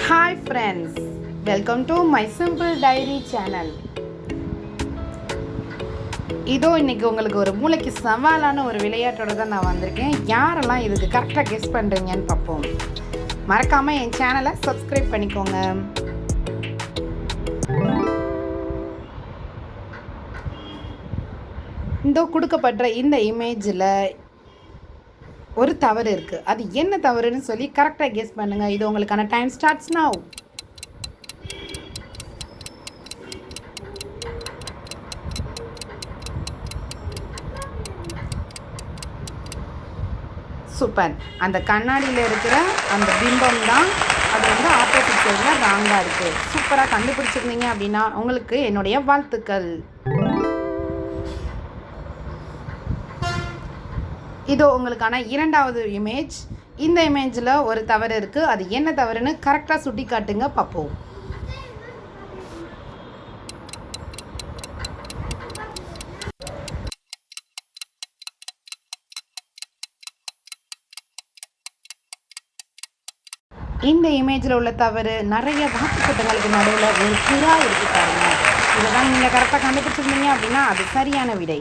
Hi friends welcome to my simple diary channel இதோ இன்றைக்கி உங்களுக்கு ஒரு மூளைக்கு சவாலான ஒரு விளையாட்டோட தான் நான் வந்திருக்கேன். யாரெல்லாம் இதுக்கு கரெக்டாக கெஸ் பண்ணுறீங்கன்னு பார்ப்போம். மறக்காமல் என் சேனலை சப்ஸ்கிரைப் பண்ணிக்கோங்க. இந்த கொடுக்கப்பட்ட இந்த இமேஜில் ஒரு தவறு இருக்குது அது என்ன தவறுன்னு சொல்லி கரெக்டாக கெஸ் பண்ணுங்கள் இது உங்களுக்கான டைம் ஸ்டார்ட்ஸ் நாவ் சூப்பர் அந்த கண்ணாடியில் இருக்கிற அந்த பிம்பம் தான் அது வந்து ஆப்போசிட் சைடில் ராங்காக இருக்குது சூப்பராக கண்டுபிடிச்சிருந்தீங்க அப்படின்னா உங்களுக்கு என்னுடைய வாழ்த்துக்கள். இதோ உங்களுக்கான இரண்டாவது இமேஜ் இந்த இமேஜில் ஒரு தவறு இருக்குது அது என்ன தவறுன்னு கரெக்டாக சுட்டி காட்டுங்க பார்ப்போம். இந்த இமேஜில் உள்ள தவறு நிறைய வாக்குக்கூட்டங்களுக்கு நடுவில் ஒரு புறா இருக்கு பாருங்க. இதை தான் நீங்கள் கரெக்டாக கண்டுபிடிச்சிருந்தீங்க அப்படின்னா அது சரியான விடை.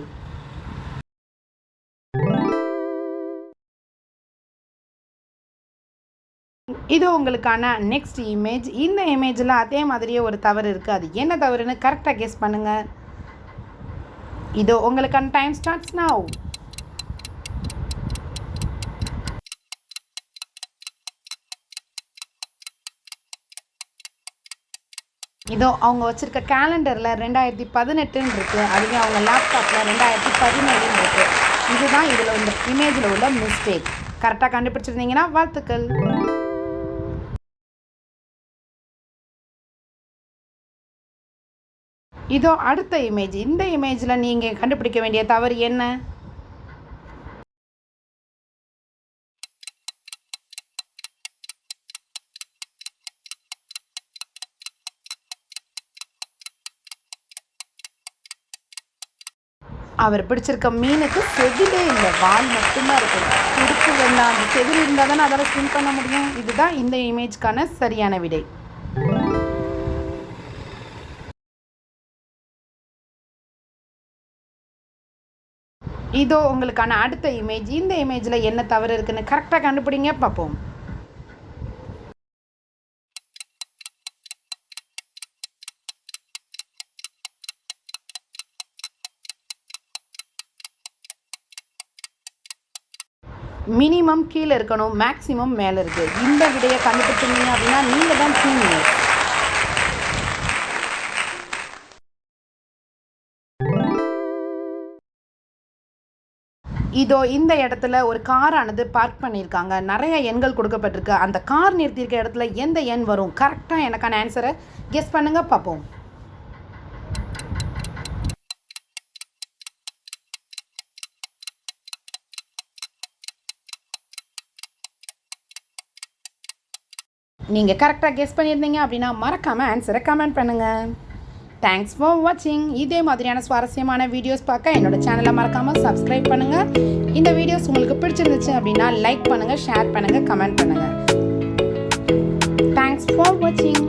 இது உங்களுக்கான நெக்ஸ்ட் இமேஜ் இந்த இமேஜில் அதே மாதிரியே ஒரு தவறு இருக்குது அது என்ன தவறுன்னு கரெக்டாக கெஸ் பண்ணுங்கள் இதோ உங்களுக்கான டைம் ஸ்டார்ட்ஸ் now. இதோ அவங்க வச்சுருக்க கேலண்டரில் ரெண்டாயிரத்தி பதினெட்டுன்னு இருக்குது அதுவே அவங்க லேப்டாப்பில் ரெண்டாயிரத்தி பதினேழுன்னு இருக்குது இதுதான் இதில் இந்த இமேஜில் உள்ள மிஸ்டேக் கரெக்டாக கண்டுபிடிச்சிருந்தீங்கன்னா வாழ்த்துக்கள். இதோ அடுத்த இமேஜ் இந்த இமேஜில் நீங்கள் கண்டுபிடிக்க வேண்டிய தவறு என்ன? அவர் பிடிச்சிருக்க மீனுக்கு செதிலே இல்லை வால் மட்டும்தான் இருக்கு துடுப்பு வேண்டாம். அந்த செதில் இருந்தால் தானே அதால் ஸ்விம் பண்ண முடியும். இதுதான் இந்த இமேஜ்க்கான சரியான விடை. இதோ உங்களுக்கான அடுத்த இமேஜ் இந்த இமேஜில் என்ன தவறு இருக்குன்னு கரெக்டாக கண்டுபிடிங்க. பார்ப்போம். மினிமம் கீழே இருக்கணும் மேக்ஸிமம் மேலே இருக்குது இந்த விடையை கண்டுபிடிச்சிருந்தீங்க அப்படின்னா நீங்கள் தான் சீனியர் இதோ இந்த இடத்துல ஒரு காரானது பார்க் பண்ணியிருக்காங்க. நிறைய எண்கள் கொடுக்கப்பட்டிருக்கு. அந்த கார் நிறுத்தியிருக்க இடத்துல எந்த எண் வரும்? கரெக்டாக எனக்கான ஆன்சரை கெஸ் பண்ணுங்கள் பார்ப்போம். நீங்கள் கரெக்டாக கெஸ் பண்ணியிருந்தீங்க அப்படின்னா மறக்காமல் ஆன்சரை கமெண்ட் பண்ணுங்கள் தேங்க்ஸ் ஃபார் வாட்சிங் இதே மாதிரியான சுவாரஸ்யமான வீடியோஸ் பார்க்க என்னோட சேனலை மறக்காமல் சப்ஸ்கிரைப் பண்ணுங்கள் இந்த வீடியோஸ் உங்களுக்கு பிடிச்சிருந்துச்சு அப்படின்னா லைக் பண்ணுங்கள் ஷேர் பண்ணுங்கள் கமெண்ட் பண்ணுங்கள் தேங்க்ஸ் ஃபார் வாட்சிங்